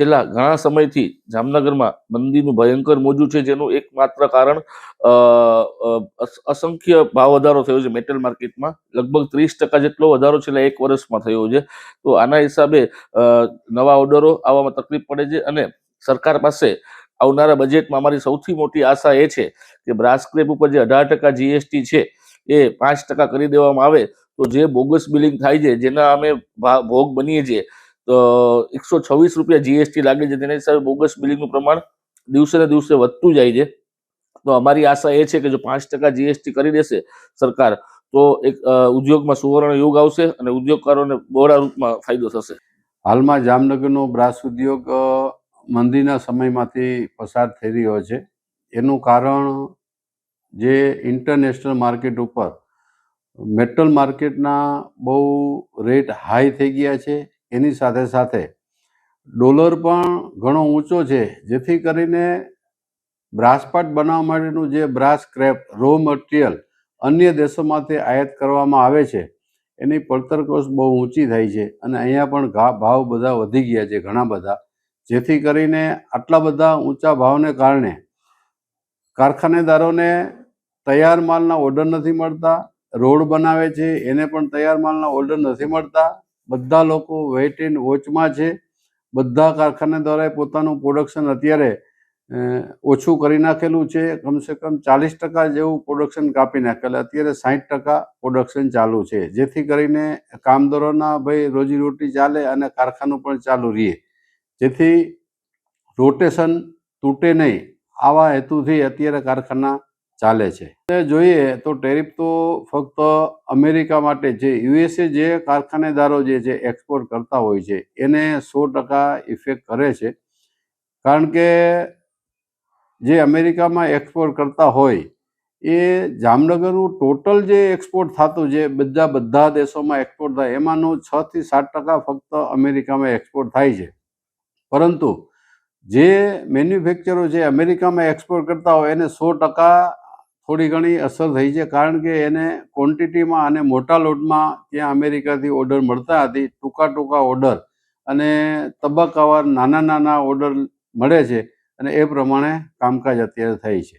છેલ્લા ઘણા સમયથી જામનગરમાં મંદીનું ભયંકર મોજું છે, જેનું એકમાત્ર કારણ અસંખ્ય ભાવ વધારો થયો છે મેટલ માર્કેટમાં લગભગ ત્રીસ ટકા જેટલો વધારો છેલ્લા એક વર્ષમાં થયો છે. તો આના હિસાબે નવા ઓર્ડરો આવવામાં તકલીફ પડે છે અને સરકાર પાસે આવનારા બજેટમાં અમારી સૌથી મોટી આશા એ છે કે બ્રાસ સ્ક્રેપ ઉપર જે અઢાર ટકા જીએસટી છે એ પાંચ ટકા કરી દેવામાં આવે તો જે બોગસ બિલિંગ થાય છે, જેના અમે ભોગ બનીએ છીએ એકસો છવ્વીસ રૂપિયા જીએસટી લાગે છે. તેના હિસાબે બોગસ બિલિંગનું પ્રમાણ દિવસે ને દિવસે વધતું જાય છે. તો અમારી આશા એ છે કે જો પાંચ ટકા જીએસટી કરી દેશે સરકાર, તો એક ઉદ્યોગમાં સુવર્ણ યુગ આવશે અને ઉદ્યોગકારોને બહોળા રૂપમાં ફાયદો થશે. હાલમાં જામનગરનો બ્રાસ ઉદ્યોગ મંદીના સમયમાંથી પસાર થઈ રહ્યો છે. એનું કારણ જે ઇન્ટરનેશનલ માર્કેટ ઉપર મેટલ માર્કેટના બહુ રેટ હાઈ થઈ ગયા છે. એની સાથે સાથે ડોલર પણ ઘણો ઊંચો છે, જેથી કરીને બ્રાસપાટ બનાવવા માટેનું જે બ્રાસ ક્રેપ રો મટીરિયલ અન્ય દેશોમાંથી આયાત કરવામાં આવે છે, એની પડતર કોસ્ટ બહુ ઊંચી થાય છે અને અહીંયા પણ ભાવ બધા વધી ગયા છે ઘણા બધા, જેથી કરીને આટલા બધા ઊંચા ભાવને કારણે કારખાનેદારોને તૈયાર માલના ઓર્ડર નથી મળતા, રોડ બનાવે છે, એને પણ તૈયાર માલના ઓર્ડર નથી મળતા બધા લોકો વેઇટ એન્ડ વોચમાં છે. બધા કારખાનેદારોએ પોતાનું પ્રોડક્શન અત્યારે ઓછું કરી નાખેલું છે. કમસે કમ ચાલીસ ટકા જેવું પ્રોડક્શન કાપી નાખેલું. અત્યારે સાઠ ટકા પ્રોડક્શન ચાલુ છે. જેથી કરીને કામદારોના ભાઈ રોજીરોટી ચાલે અને કારખાનું પણ ચાલુ રહે. જેથી રોટેશન તૂટે નહીં. આવા હેતુથી અત્યારે કારખાના ચાલે છે. જોઈએ તો ટેરિફ તો ફક્ત અમેરિકા માટે જે યુએસએ જે કારખાનેદારો જે છે એક્સપોર્ટ કરતા હોય છે, એને સો ટકા ઇફેક્ટ કરે છે. કારણ કે જે અમેરિકામાં એક્સપોર્ટ કરતા હોય, એ જામનગરનું ટોટલ જે એક્સપોર્ટ થતું જે બધા બધા દેશોમાં એક્સપોર્ટ થાય, એમાંનું છ થી સાત ટકા ફક્ત અમેરિકામાં એક્સપોર્ટ થાય છે. પરંતુ જે મેન્યુફેક્ચરો જે અમેરિકામાં એક્સપોર્ટ કરતા હોય, એને સો ટકા થોડી ઘણી અસર થઈ છે કારણ કે એને ક્વોન્ટિટીમાં અને મોટા લોટમાં ત્યાં અમેરિકાથી ઓર્ડર મળતા હતી ટૂંકા ટૂંકા ઓર્ડર અને તબક્કાવાર નાના નાના ઓર્ડર મળે છે અને એ પ્રમાણે કામકાજ અત્યારે થાય છે.